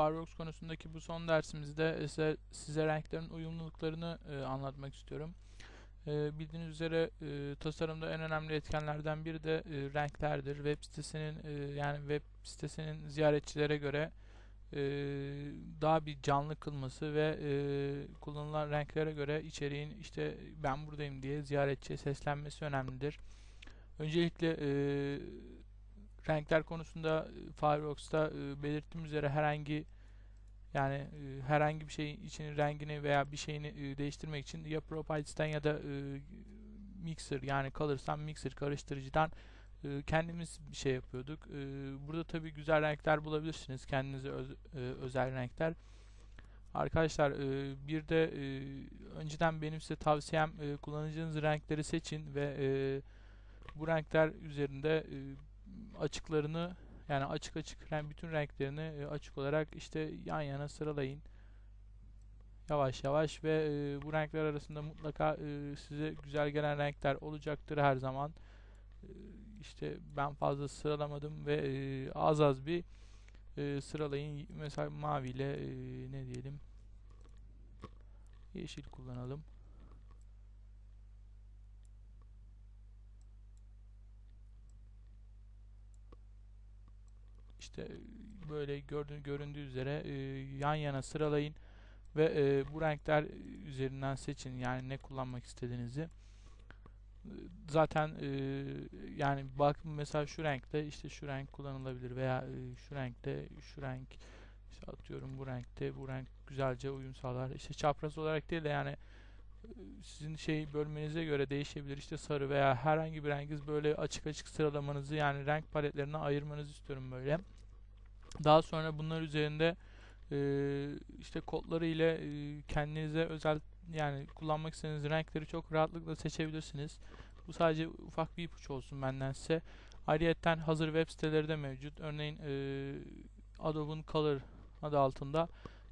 Fireworks konusundaki bu son dersimizde size, size renklerin uyumluluklarını e, anlatmak istiyorum. E, bildiğiniz üzere e, tasarımda en önemli etkenlerden biri de e, renklerdir. Web sitesinin e, yani web sitesinin ziyaretçilere göre e, daha bir canlı kılması ve e, kullanılan renklere göre içeriğin işte ben buradayım diye ziyaretçiye seslenmesi önemlidir. Öncelikle e, renkler konusunda e, Firefox'ta e, belirttiğim üzere herhangi yani e, herhangi bir şeyin içinin rengini veya bir şeyini değiştirmek için ya Properties'ten ya da Mixer yani Colors'tan Mixer karıştırıcıdan kendimiz bir şey yapıyorduk. Burada tabii güzel renkler bulabilirsiniz. Kendinize öz, özel renkler. Arkadaşlar bir de önceden benim size tavsiyem kullanacağınız renkleri seçin ve bu renkler üzerinde e, açıklarını yani açık açık renk bütün renklerini e, açık olarak işte yan yana sıralayın. Yavaş yavaş ve e, bu renkler arasında mutlaka e, size güzel gelen renkler olacaktır her zaman. E, işte ben fazla sıralamadım ve e, az az bir e, sıralayın. Mesela maviyle e, ne diyelim? Yeşil kullanalım. İşte böyle gördüğün göründüğü üzere e, yan yana sıralayın ve e, bu renkler üzerinden seçin. Yani ne kullanmak istediğinizi. Zaten e, yani bak mesela şu renkte işte şu renk kullanılabilir veya e, şu renkte şu renk işte atıyorum bu renkte bu renk güzelce uyum sağlar. İşte çapraz olarak değil de yani sizin şey bölmenize göre değişebilir. İşte sarı veya herhangi bir rengiz böyle açık açık sıralamanızı yani renk paletlerine ayırmanızı istiyorum böyle. Daha sonra bunlar üzerinde e, işte kodları ile e, kendinize özel yani kullanmak istediğiniz renkleri çok rahatlıkla seçebilirsiniz. Bu sadece ufak bir ipucu olsun benden size. Ayrıyeten hazır web siteleri de mevcut. Örneğin e, Adobe'un Color adı altında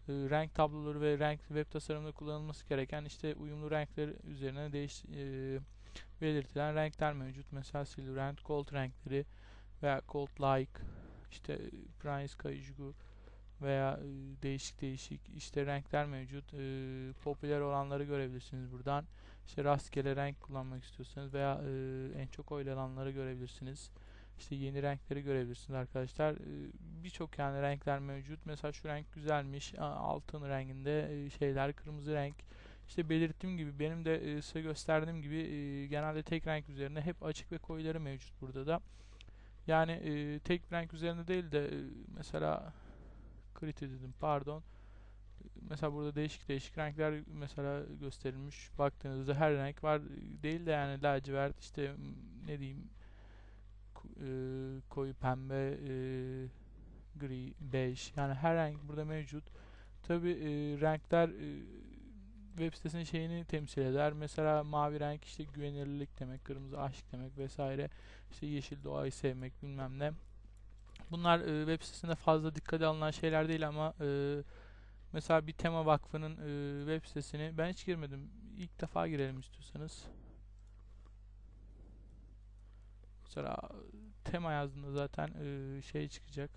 renk tabloları ve renk web tasarımında kullanılması gereken işte uyumlu renkler üzerine değiş e, belirtilen renkler mevcut. Mesela Silverant, Gold renkleri veya Gold Like, işte Price Kayucu veya e, değişik değişik işte renkler mevcut. E, popüler olanları görebilirsiniz buradan. İşte rastgele renk kullanmak istiyorsanız veya e, en çok oylananları görebilirsiniz işte yeni renkleri görebilirsiniz arkadaşlar. Ee, birçok yani renkler mevcut. Mesela şu renk güzelmiş. Altın renginde e, şeyler kırmızı renk. İşte belirttiğim gibi benim de e, size gösterdiğim gibi e, genelde tek renk üzerine hep açık ve koyuları mevcut burada da. Yani tek renk üzerinde değil de mesela kriti dedim pardon. Mesela burada değişik değişik renkler mesela gösterilmiş. Baktığınızda her renk var değil de yani lacivert işte ne diyeyim e, koyu pembe, e, gri, bej yani her renk burada mevcut. Tabi e, renkler e, web sitesinin şeyini temsil eder. Mesela mavi renk işte güvenilirlik demek, kırmızı aşk demek vesaire. İşte yeşil doğayı sevmek bilmem ne. Bunlar e, web sitesinde fazla dikkate alınan şeyler değil ama e, mesela bir tema vakfının e, web sitesini ben hiç girmedim. İlk defa girelim istiyorsanız. Mesela tema yazdığında zaten şey çıkacak.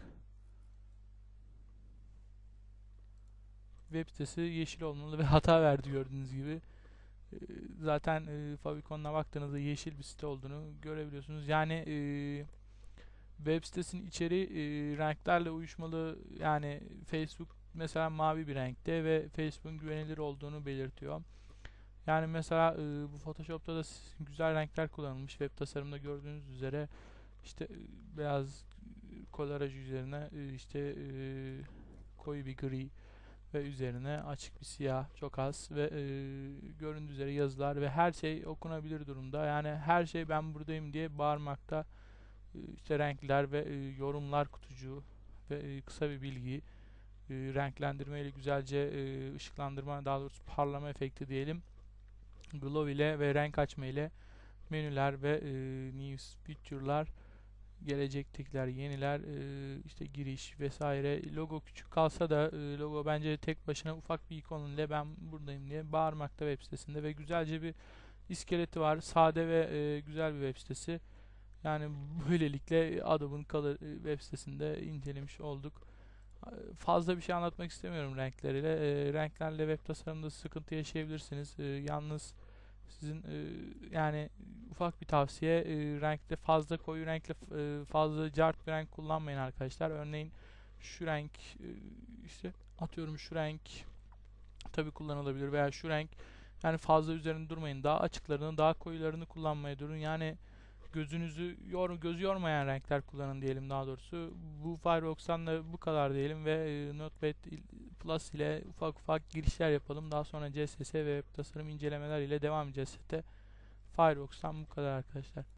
Web sitesi yeşil olmalı ve hata verdi gördüğünüz gibi. Zaten e, baktığınızda yeşil bir site olduğunu görebiliyorsunuz. Yani web sitesinin içeriği e, renklerle uyuşmalı. Yani Facebook mesela mavi bir renkte ve Facebook'un güvenilir olduğunu belirtiyor. Yani mesela e, bu Photoshop'ta da güzel renkler kullanılmış. Web tasarımında gördüğünüz üzere işte e, beyaz kolaraj üzerine e, işte e, koyu bir gri ve üzerine açık bir siyah çok az ve e, göründüğü üzere yazılar ve her şey okunabilir durumda. Yani her şey ben buradayım diye bağırmakta. E, işte renkler ve e, yorumlar kutucuğu ve e, kısa bir bilgi e, renklendirme güzelce e, ışıklandırma daha doğrusu parlama efekti diyelim glow ile ve renk açma ile menüler ve e, news feature'lar gelecektekiler yeniler e, işte giriş vesaire logo küçük kalsa da e, logo bence tek başına ufak bir ikon ile ben buradayım diye bağırmakta web sitesinde ve güzelce bir iskeleti var sade ve e, güzel bir web sitesi yani böylelikle Adobe'ın Color e, web sitesinde incelemiş olduk Fazla bir şey anlatmak istemiyorum renkleriyle. E, renklerle web tasarımda sıkıntı yaşayabilirsiniz. E, yalnız sizin e, yani ufak bir tavsiye e, renkte fazla koyu renkle e, fazla cart bir renk kullanmayın arkadaşlar. Örneğin şu renk e, işte atıyorum şu renk tabi kullanılabilir veya şu renk yani fazla üzerinde durmayın. Daha açıklarını, daha koyularını kullanmaya durun. Yani gözünüzü yor, gözü yormayan renkler kullanın diyelim daha doğrusu. Bu Firefox'tan da bu kadar diyelim ve e, Notepad Plus ile ufak ufak girişler yapalım. Daha sonra CSS ve tasarım incelemeler ile devam edeceğiz. Firefox'tan bu kadar arkadaşlar.